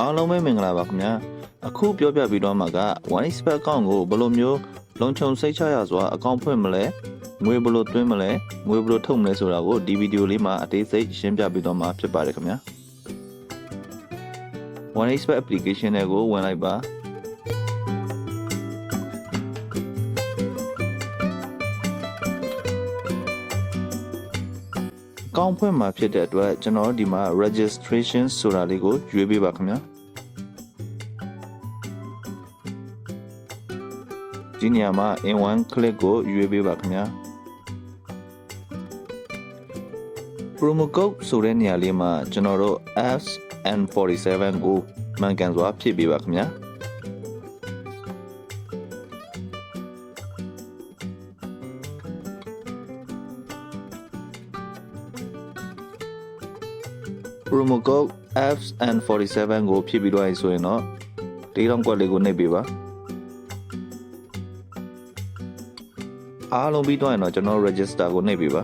အားလုံးပဲမင်္ဂလာပါခင်ဗျာအခုပြောပြပြီးတော့မှာက one expert account ကိုဘယ်လိုမျိုးလုံခြုံစိတ်ချရစွာအကောင့်ဖွင့်မလဲငွေဘယ်လိုသွင်းမလဲငွေဘယ်လိုထုတ်မလဲဆိုတာကိုဒီဗီဒီယိုလေးမှာအသေးစိတ်ရှင်းပြပြီးတော့မှာဖြစ်ပါတယ်ခင်ဗျာ one expert application တွေကိုဝင်လိုက်ပါ ကောင်းဖွင့်မှာဖြစ်တဲ့အတွက်ကျွန်တော်ဒီမှာ registration ဆိုတာလေးကိုရွေးပေးပါခင်ဗျာဒီနေရာမှာ in one click ကိုရွေးပေးပါခင်ဗျာ promo code ဆိုတဲ့နေရာလေးမှာကျွန်တော်တို့ FN47 ကိုမှန်ကန်စွာဖြည့်ပေးပါခင်ဗျာ promo code FN47 ကိုဖြည့်ပြီးတော့ရဆိုရင်တော့ဒီတော့ကွက်လေးကိုနှိပ်ပေးပါအားလုံးပြီးတော့ရင်တော့ကျွန်တော် register ကိုနှိပ်ပေးပါ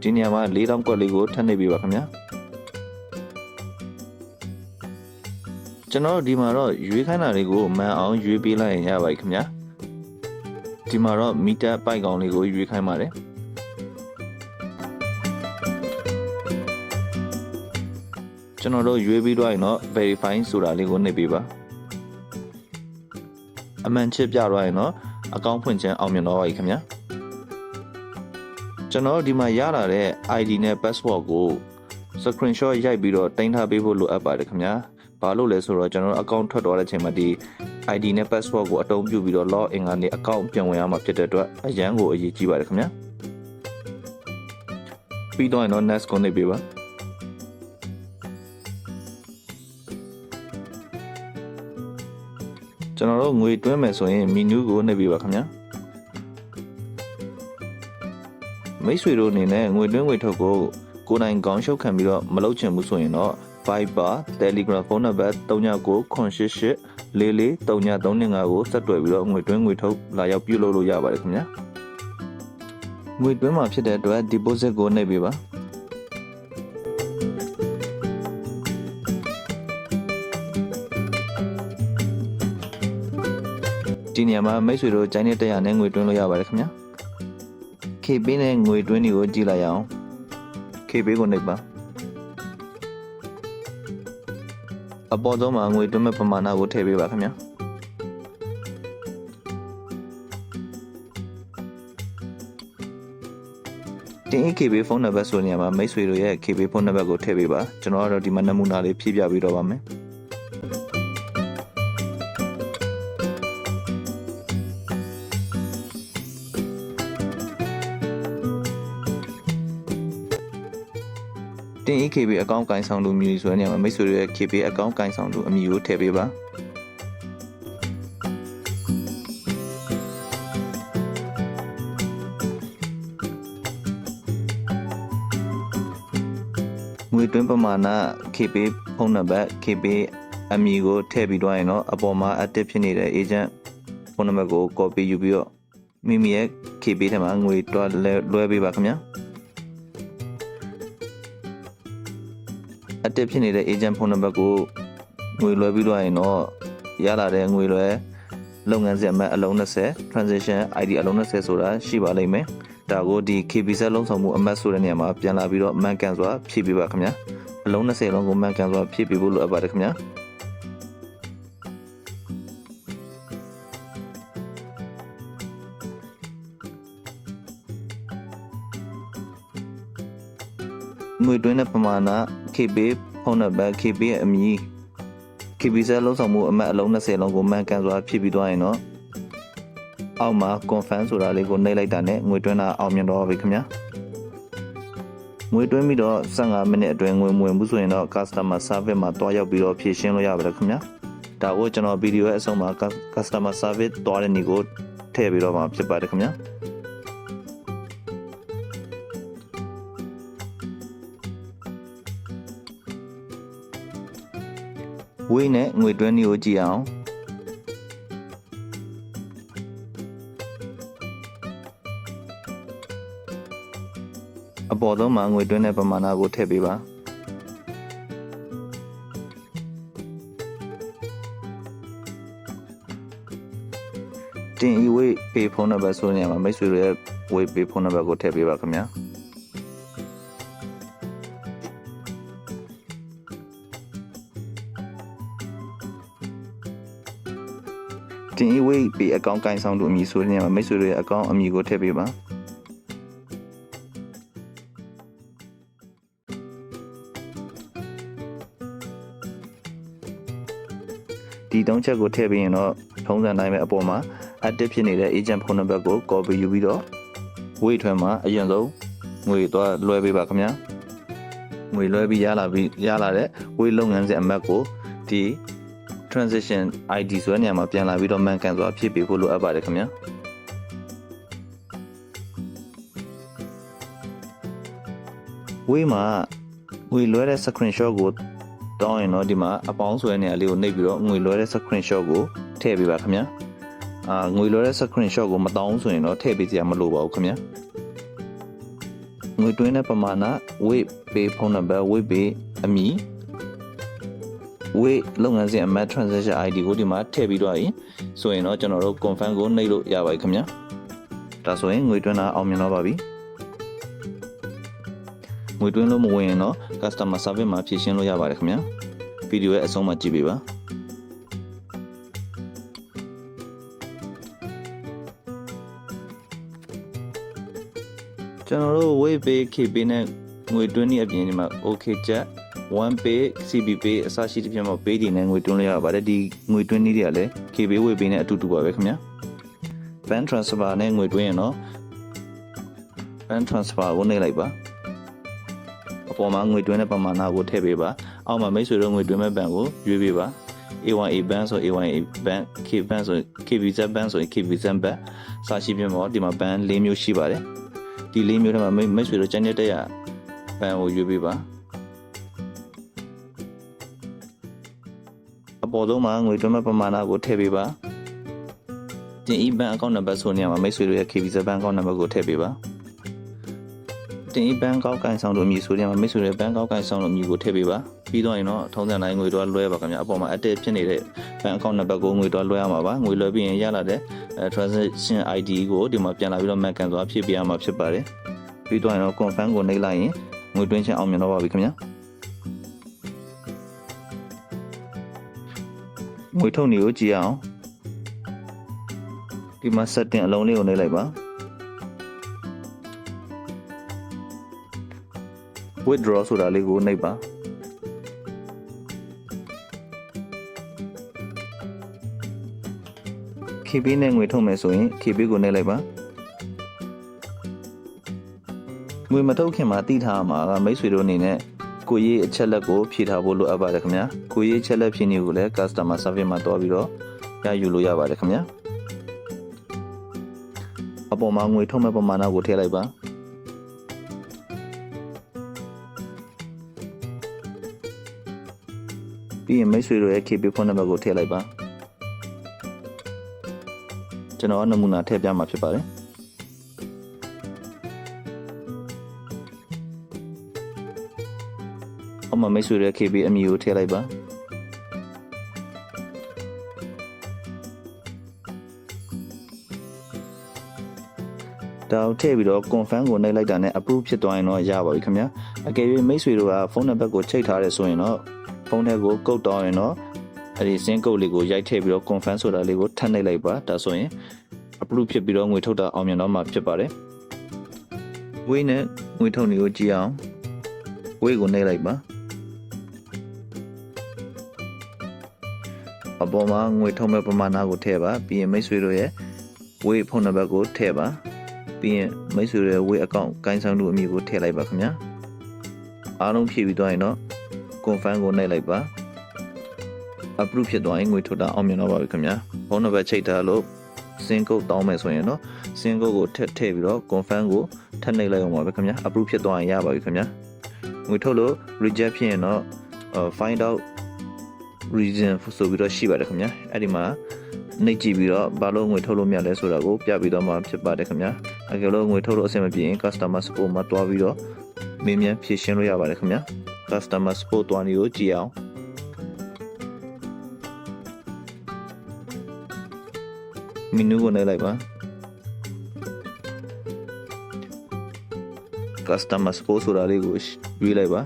ဒီနေရာမှာ၄တောင်ကွက်လေးကိုထပ်နှိပ်ပေးပါခင်ဗျာကျွန်တော်ဒီမှာတော့ရွေးခိုင်းတာလေးကိုမှန်အောင်ရွေးပေးလိုက်ရင်ရပါတယ်ခင်ဗျာဒီမှာတော့မီတာပိုက်ကောင်လေးကိုရွေးခိုင်းပါတယ် ကျွန်တော်တို့ရွေးပြီးတော့ရင်တော့ verify ဆိုတာလေးကိုနှိပ်ပေးပါအမှန်ချစ်ပြတော့ရင်တော့အကောင့်ဖွင့်ခြင်းအောင်မြင်တော့ပါပြီခင်ဗျာကျွန်တော်ဒီမှာရလာတဲ့ ID နဲ့ password ကို screenshot ရိုက်ပြီးတော့တင်ထားပေးဖို့လိုအပ်ပါတယ်ခင်ဗျာဘာလို့လဲဆိုတော့ကျွန်တော်တို့ account ထွက်သွားတဲ့အချိန်မှာဒီ ID နဲ့ password ကိုအတုံးပြုပြီးတော့ login ကနေ account ပြန်ဝင်ရမှာဖြစ်တဲ့အတွက်အရန်ကိုအရေးကြီးပါတယ်ခင်ဗျာပြီးတော့ရင်တော့ next ကိုနှိပ်ပေးပါ ကျွန်တော်တို့ငွေတွင်းမယ်ဆိုရင် menu ကိုနှိပ်ပေးပါခင်ဗျာမိတ်ဆွေတို့အနေနဲ့ငွေတွင်းငွေထုတ်ကိုကိုယ်တိုင်ကောင်းရှုပ်ခံပြီးတော့မလုပ်ချင်ဘူးဆိုရင်တော့ Viber Telegram ဖုန်းနံပါတ်3998844335ကိုဆက်သွယ်ပြီးတော့ငွေတွင်းငွေထုတ်လာရောက်ပြုလုပ်လို့ရပါတယ်ခင်ဗျာငွေတွင်းမှာဖြစ်တဲ့အတွက် deposit ကိုနှိပ်ပေးပါ ဒီနေရာမှာမိတ်ဆွေတို့ကျိုင်းတဲ့တရားနဲ့ငွေတွင်းလို့ရပါတယ်ခင်ဗျာ KB နဲ့ငွေတွင်းတွေကိုကြည့်လိုက်အောင် KB ကိုနှိပ်ပါအပေါ်ဆုံးမှာငွေတွင်းမဲ့ပမာဏကိုထည့်ပေးပါခင်ဗျာတင် KB ဖုန်းနံပါတ်ဆိုနေရာမှာမိတ်ဆွေတို့ရဲ့ KB ဖုန်းနံပါတ်ကိုထည့်ပေးပါကျွန်တော်ကတော့ဒီမှာနမူနာလေးဖြည့်ပြပေးတော့ပါမယ် တင် KB အကောင့်ကင်ဆောင်လူမျိုးဆိုတဲ့နေရာမှာမိတ်ဆွေတို့ရဲ့ KB အကောင့်ကင်ဆောင်လူအမည်ကိုထည့်ပေးပါငွေတွင်းပမာဏ KB ဖုန်းနံပါတ် KB အမည်ကိုထည့်ပြီးတော့ရင်တော့အပေါ်မှာ active ဖြစ်နေတဲ့ agent ဖုန်းနံပါတ်ကို copy ယူပြီးတော့မိမိရဲ့ KB ထဲမှာငွေတွားလွှဲပေးပါခင်ဗျာ အတက်ဖြစ်နေတဲ့ agent ဖုန်းနံပါတ်ကိုငွေလွှဲပြီးတော့ရင်တော့ရလာတဲ့ငွေလွှဲလုပ်ငန်းစဉ်အမှတ်အလုံး20 transaction ID အလုံး20ဆိုတာရှိပါလိမ့်မယ်ဒါကိုဒီ KBZ လုံးဆောင်မှုအမှတ်ဆိုတဲ့နေရာမှာပြန်လာပြီးတော့မှန်ကန်စွာဖြည့်ပေးပါခင်ဗျာအလုံး20လုံးကိုမှန်ကန်စွာဖြည့်ပေးဖို့လိုအပ်ပါတယ်ခင်ဗျာငွေတွင်းတဲ့ပမာဏ KB ဖုန်းနံပါတ် KB ရဲ့အမည် KBZ လုံးဆောင်မှုအမှတ်အလုံး20လုံးကိုမှန်ကန်စွာဖြည့်ပြီးသွားရင်တော့အောက်မှာ confirm ဆိုတာလေးကိုနှိပ်လိုက်တာနဲ့ငွေတွင်းတာအောင်မြင်တော့ပြီခင်ဗျာငွေတွင်းပြီးတော့15မိနစ်အတွင်းငွေမဝင်ဘူးဆိုရင်တော့ customer service မှာတွားရောက်ပြီးတော့ဖြည့်ရှင်းလို့ရပါတယ်ခင်ဗျာဒါကိုကျွန်တော်ဗီဒီယိုရဲ့အဆုံးမှာ customer service တွားတဲ့နေကိုထည့်ပြီးတော့မှာဖြစ်ပါတယ်ခင်ဗျာ ဝေးနဲ့ငွေတွင်းတွေကိုကြည့်အောင်အပေါ်ဆုံးမှာငွေတွင်းတဲ့ပမာဏကိုထည့်ပေးပါတင်ဤဝေးပေဖုန်းနံပါတ်ဆိုတဲ့နေရာမှာမိတ်ဆွေတို့ရဲ့ဝေးပေဖုန်းနံပါတ်ကိုထည့်ပေးပါခင်ဗျာ တင်ဤဝေးပေအကောင့်ကိုင်ဆောင်တို့အမည်ဆိုတဲ့နေရာမှာမိတ်ဆွေတို့ရဲ့အကောင့်အမည်ကိုထည့်ပေးပါဒီသုံးချက်ကိုထည့်ပြီးရင်တော့ထုံးစံတိုင်းပဲအပေါ်မှာ active ဖြစ်နေတဲ့ agent ဖုန်းနံပါတ်ကို copy ယူပြီးတော့ weight ထွန်းမှာအရင်ဆုံးငွေသွားလွှဲပေးပါခင်ဗျာငွေလွှဲပြီးရလာပြီးရလာတဲ့ weight လုပ်ငန်းစဉ်အမတ်ကိုဒီ transition ID ဆိုတဲ့နေရာမှာပြန်လာပြီးတော့မှန်ကန်စွာဖြည့်ပေးဖို့လိုအပ်ပါတယ်ခင်ဗျာဝေးမှာငွေလွှဲတဲ့ screenshot ကိုတောင်းရင်တော့ဒီမှာအပေါင်းဆိုတဲ့နေရာလေးကိုနှိပ်ပြီးတော့ငွေလွှဲတဲ့ screenshot ကိုထည့်ပေးပါခင်ဗျာအာငွေလွှဲတဲ့ screenshot ကိုမတောင်းဆိုရင်တော့ထည့်ပေးစရာမလိုပါဘူးခင်ဗျာငွေတွင်းတဲ့ပမာဏ weight ပေးဖုန်းနံပါတ် weight ပေးအမည် weight လုပ်ငန်းစဉ်အမတ် transaction ID ကိုဒီမှာထည့်ပြီးတော့ရင်ဆိုရင်တော့ကျွန်တော်တို့ confirm ကိုနှိပ်လို့ရပါပြီခင်ဗျာဒါဆိုရင်ငွေတွင်းတာအောင်မြင်တော့ပါပြီငွေတွင်းလို့မဝင်ရင်တော့ customer service မှာဖြည့်ရှင်းလို့ရပါတယ်ခင်ဗျာဗီဒီယိုရဲ့အဆုံးမှာကြည့်ပေးပါကျွန်တော်တို့ weight pay KP နဲ့ငွေတွင်းနည်းအပြင်ဒီမှာ okay ချက် one pay CB pay အစရှိတဲ့ပြင်မှာ pay တွေနဲ့ငွေတွင်းလို့ရပါတယ်ဒီငွေတွင်းနည်းတွေကလည်း KB weight pay နဲ့အတူတူပါပဲခင်ဗျာ bank transfer နဲ့ငွေတွင်းရင်တော့ bank transfer ကိုနှိပ်လိုက်ပါအပေါ်မှာငွေတွင်းတဲ့ပမာဏကိုထည့်ပေးပါအောက်မှာမိတ်ဆွေတို့ငွေတွင်းမဲ့ဘဏ်ကိုရွေးပေးပါ A1A bank ဆို A1A bank K bank ဆို KBZ bank ဆိုရင် KBZ bank စရှိပြင်မှာဒီမှာ bank ၄မျိုးရှိပါတယ်ဒီ၄မျိုးထဲမှာမိတ်ဆွေတို့ကျန်တဲ့တက်ရဘဏ်ကိုရွေးပေးပါ ပေါ်ဆုံးမှာငွေတွင်းမဲ့ပမာဏကိုထည့်ပေးပါတင် e bank account number ဆိုနေရာမှာမိတ်ဆွေတို့ရဲ့ KBZ bank account number ကိုထည့်ပေးပါတင် e bank ကောက်ကန်ဆောင်တို့အမည်ဆိုတဲ့မှာမိတ်ဆွေရဲ့ bank ကောက်ကန်ဆောင်တို့အမည်ကိုထည့်ပေးပါပြီးတော့ရင်တော့ထုံးစံတိုင်းငွေတော့လွှဲပါခင်ဗျာအပေါ်မှာ active ဖြစ်နေတဲ့ bank account number ကိုငွေတော့လွှဲရမှာပါငွေလွှဲပြီးရင်ရလာတဲ့ transaction ID ကိုဒီမှာပြန်လာပြီးတော့မှတ်ကန်သွားဖြည့်ပေးရမှာဖြစ်ပါတယ်ပြီးတော့ရင်တော့ confirm ကိုနှိပ်လိုက်ရင်ငွေတွင်းချင်းအောင်မြင်တော့ပါပြီခင်ဗျာ ငွေထုတ်နေကိုကြည့်အောင်ဒီမှာ setting အလုံးလေးကိုနှိပ်လိုက်ပါ withdraw ဆိုတာလေးကိုနှိပ်ပါ KB နဲ့ငွေထုတ်မယ်ဆိုရင် KB ကိုနှိပ်လိုက်ပါငွေမထုတ်ခင်မှာတိထားမှာကမိတ်ဆွေတို့အနေနဲ့ ကိုရေးအချက်လက်ကိုဖြည့်ထားဖို့လိုအပ်ပါတယ်ခင်ဗျာကိုရေးအချက်လက်ဖြည့်နေကိုလည်း customer service မှာတွားပြီးတော့ရယူလို့ရပါတယ်ခင်ဗျာအပေါ်မှာငွေထုတ်မဲ့ပမာဏကိုထည့်လိုက်ပါပြီးရင်မိတ်ဆွေတို့ရဲ့ KB ဖုန်းနံပါတ်ကိုထည့်လိုက်ပါကျွန်တော်နမူနာထည့်ပြမှာဖြစ်ပါတယ် အမမိတ်ဆွေရဲ့ KB အမည်ကိုထည့်လိုက်ပါတောက်ထည့်ပြီးတော့ confirm ကိုနှိပ်လိုက်တာနဲ့ approve ဖြစ်သွားရင်တော့ရပါပြီခင်ဗျာအကယ်၍မိတ်ဆွေတို့ကဖုန်းနံပါတ်ကိုချိန်ထားတယ်ဆိုရင်တော့ဖုန်းထဲကိုကုတ်တောင်းရင်တော့အဲ့ဒီစင်းကုတ်လေးကိုရိုက်ထည့်ပြီးတော့ confirm ဆိုတာလေးကိုထပ်နှိပ်လိုက်ပါဒါဆိုရင် approve ဖြစ်ပြီးတော့ငွေထုတ်တာအောင်မြင်တော့မှာဖြစ်ပါတယ်ဝေးနဲ့ငွေထုတ်နေကိုကြည့်အောင်ဝေးကိုနှိပ်လိုက်ပါ အပေါ်မှာငွေထုတ်မဲ့ပမာဏကိုထည့်ပါပြီးရင်မိတ်ဆွေတို့ရဲ့ဝေးဖုန်းနံပါတ်ကိုထည့်ပါပြီးရင်မိတ်ဆွေရဲ့ဝေးအကောင့်ကိုင်းဆောင်မှုအမည်ကိုထည့်လိုက်ပါခင်ဗျာအားလုံးဖြည့်ပြီးသွားရင်တော့ confirm ကိုနှိပ်လိုက်ပါ approve ဖြစ်သွားရင်ငွေထုတ်တာအောင်မြင်တော့ပါပြီခင်ဗျာဖုန်းနံပါတ်ချိန်ထားလို့စင်ကုတ်တောင်းမယ်ဆိုရင်တော့စင်ကုတ်ကိုထည့်ထည့်ပြီးတော့ confirm ကိုထပ်နှိပ်လိုက်အောင်ပါပဲခင်ဗျာ approve ဖြစ်သွားရင်ရပါပြီခင်ဗျာငွေထုတ်လို့ reject ဖြစ်ရင်တော့ find out reason ဆိုပြီးတော့ရှိပါတယ်ခင်ဗျာအဲ့ဒီမှာနှိပ်ကြည့်ပြီးတော့ဘာလို့ငွေထုတ်လို့မရလဲဆိုတာကိုပြပြီးတော့မှဖြစ်ပါတယ်ခင်ဗျာအကယ်လို့ငွေထုတ်လို့အဆင်မပြေရင် customer support မှာတွားပြီးတော့မေးမြန်းဖြေရှင်းလို့ရပါတယ်ခင်ဗျာ customer support တွားနေကိုကြည့်အောင်မီနူကိုနှိပ်လိုက်ပါ customer support ဆိုတာလေးကိုရွေးလိုက်ပါ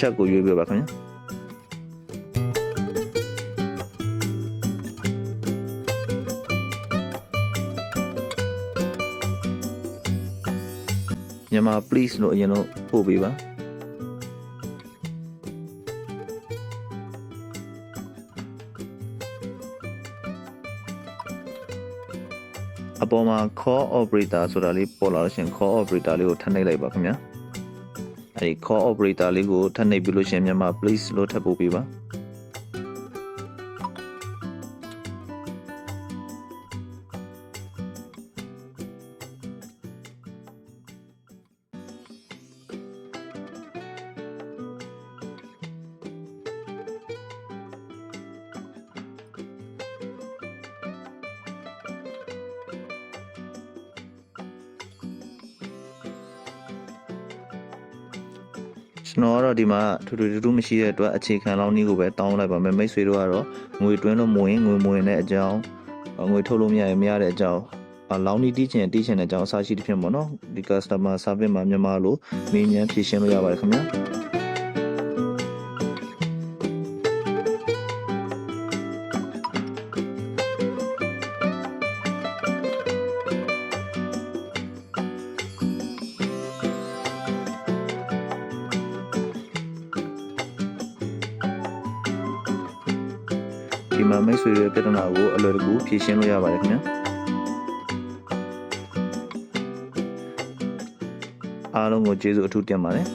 ချက်ကိုရွေးပြပါခင်ဗျာမြန်မာ please လို့အရင်တော့ပို့ပေးပါအပေါ်မှာ call operator ဆိုတာလေးပေါ်လာလို့ရှရင် call operator လေးကိုထပ်နှိပ်လိုက်ပါခင်ဗျာ အဲဒီ call operator လေးကိုထပ်နှိပ်ပြီးလို့ရှရင်မြန်မာ please လို့ထပ်ပို့ပေးပါ ကျွန်တော်ကတော့ဒီမှာထူထူထူးထူးမရှိတဲ့အတွက်အခြေခံလောင်းနည်းကိုပဲတောင်းလိုက်ပါမယ်မိတ်ဆွေတို့ကတော့ငွေတွင်းလို့မဝင်ငွေမဝင်တဲ့အကြောင်းငွေထုတ်လို့မရရင်မရတဲ့အကြောင်းအလောင်းနီးတီးချင်တီးချင်တဲ့အကြောင်းအစရှိတဲ့ဖြစ်ပေါ့နော်ဒီ customer service မှာမြန်မာလိုမေးမြန်းဖြေရှင်းလို့ရပါတယ်ခင်ဗျာ ဆွေရဲ့ပြဿနာကိုအလွယ်တကူဖြေရှင်းလို့ရပါတယ်ခင်ဗျာအားလုံးကိုကျေးဇူးအထူးတင်ပါတယ်